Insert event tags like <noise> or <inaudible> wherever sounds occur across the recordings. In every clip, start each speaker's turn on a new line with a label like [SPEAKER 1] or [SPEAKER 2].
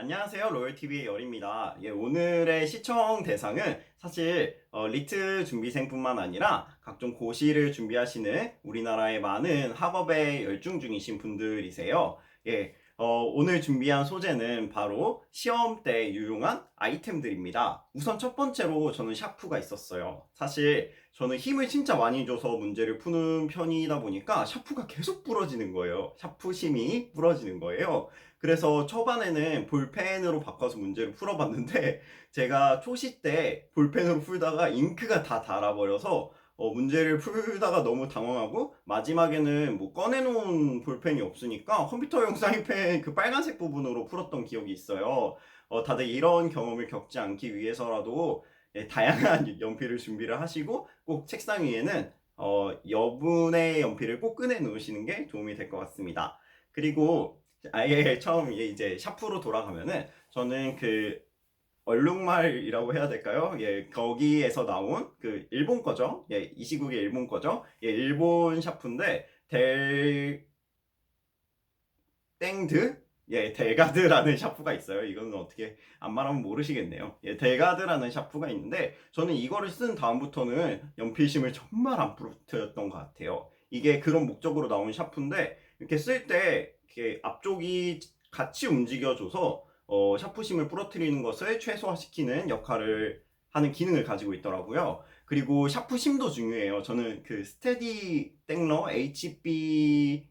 [SPEAKER 1] 안녕하세요. 로열TV의 열입니다. 예, 오늘의 시청 대상은 사실 어, 리트 준비생뿐만 아니라 각종 고시를 준비하시는 우리나라의 많은 학업에 열중 중이신 분들이세요. 예, 어, 오늘 준비한 소재는 바로 시험 때 유용한 아이템들입니다. 우선 첫 번째로 저는 샤프가 있었어요. 사실 저는 힘을 진짜 많이 줘서 문제를 푸는 편이다 보니까 샤프가 계속 부러지는 거예요. 샤프 심이 부러지는 거예요. 그래서 초반에는 볼펜으로 바꿔서 문제를 풀어봤는데 <laughs> 제가 초시 때 볼펜으로 풀다가 잉크가 다 닳아버려서 어, 문제를 풀다가 너무 당황하고 마지막에는 뭐 꺼내놓은 볼펜이 없으니까 컴퓨터 용 사인펜 그 빨간색 부분으로 풀었던 기억이 있어요. 어, 다들 이런 경험을 겪지 않기 위해서라도 예, 다양한 <laughs> 연필을 준비를 하시고 꼭 책상 위에는 어, 여분의 연필을 꼭 꺼내 놓으시는 게 도움이 될 것 같습니다. 그리고 아예 처음 이제 샤프로 돌아가면은 저는 그 얼룩말이라고 해야 될까요? 예, 거기에서 나온 그 일본 거죠. 예, 이 시국의 일본 거죠. 예, 일본 샤프인데 델 땡드 예, 델가드라는 샤프가 있어요. 이거는 어떻게 안 말하면 모르시겠네요. 예, 델가드라는 샤프가 있는데 저는 이거를 쓴 다음부터는 연필심을 정말 안 부러뜨렸던 것 같아요. 이게 그런 목적으로 나온 샤프인데 이렇게 쓸 때 이렇게 앞쪽이 같이 움직여줘서 어, 샤프심을 부러뜨리는 것을 최소화시키는 역할을 하는 기능을 가지고 있더라고요. 그리고 샤프심도 중요해요. 저는 그 스테디 땡러 HB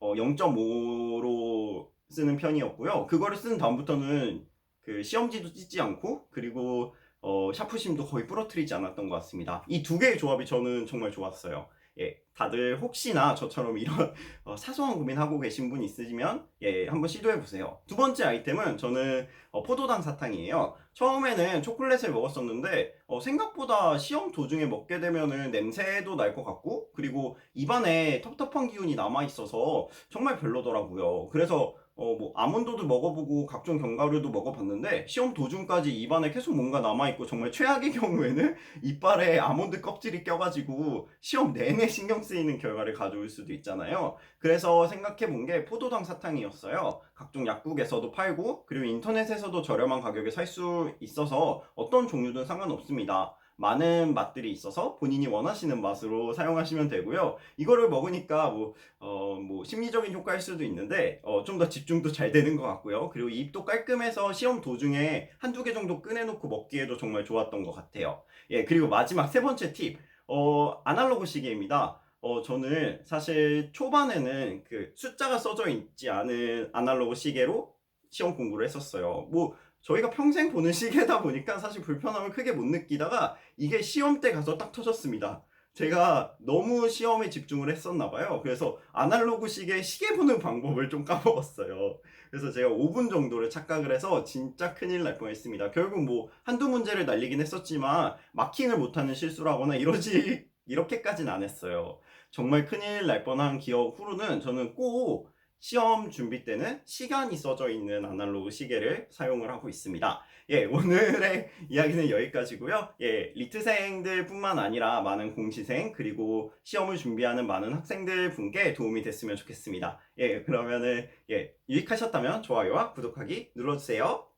[SPEAKER 1] 어, 0.5로 쓰는 편이었고요. 그거를 쓴 다음부터는 그 시험지도 찢지 않고 그리고 어, 샤프심도 거의 부러뜨리지 않았던 것 같습니다. 이 두 개의 조합이 저는 정말 좋았어요. 예, 다들 혹시나 저처럼 이런 <laughs> 어, 사소한 고민하고 계신 분 있으시면 예, 한번 시도해 보세요. 두 번째 아이템은 저는 어, 포도당 사탕이에요. 처음에는 초콜릿을 먹었었는데 어, 생각보다 시험 도중에 먹게 되면은 냄새도 날 것 같고 그리고 입안에 텁텁한 기운이 남아 있어서 정말 별로더라고요. 그래서 어, 뭐, 아몬드도 먹어보고 각종 견과류도 먹어봤는데, 시험 도중까지 입안에 계속 뭔가 남아있고, 정말 최악의 경우에는 <laughs> 이빨에 아몬드 껍질이 껴가지고, 시험 내내 신경 쓰이는 결과를 가져올 수도 있잖아요. 그래서 생각해본 게 포도당 사탕이었어요. 각종 약국에서도 팔고, 그리고 인터넷에서도 저렴한 가격에 살 수 있어서 어떤 종류든 상관없습니다. 많은 맛들이 있어서 본인이 원하시는 맛으로 사용하시면 되고요. 이거를 먹으니까 뭐, 어, 뭐, 심리적인 효과일 수도 있는데, 어, 좀 더 집중도 잘 되는 것 같고요. 그리고 입도 깔끔해서 시험 도중에 한두 개 정도 꺼내놓고 먹기에도 정말 좋았던 것 같아요. 예, 그리고 마지막 세 번째 팁. 어, 아날로그 시계입니다. 어, 저는 사실 초반에는 그 숫자가 써져 있지 않은 아날로그 시계로 시험 공부를 했었어요. 뭐, 저희가 평생 보는 시계다 보니까 사실 불편함을 크게 못 느끼다가 이게 시험 때 가서 딱 터졌습니다. 제가 너무 시험에 집중을 했었나 봐요. 그래서 아날로그 시계 시계 보는 방법을 좀 까먹었어요. 그래서 제가 5분 정도를 착각을 해서 진짜 큰일 날 뻔했습니다. 결국 뭐 한두 문제를 날리긴 했었지만 마킹을 못하는 실수를 하거나 이러지 이렇게까지는 안 했어요. 정말 큰일 날 뻔한 기억 후로는 저는 꼭 시험 준비 때는 시간이 써져 있는 아날로그 시계를 사용을 하고 있습니다. 예, <laughs> 오늘의 이야기는 여기까지고요. 예, 리트생들 뿐만 아니라 많은 공시생 그리고 시험을 준비하는 많은 학생들 분께 도움이 됐으면 좋겠습니다. 예, 그러면은 예, 유익하셨다면 좋아요와 구독하기 눌러주세요.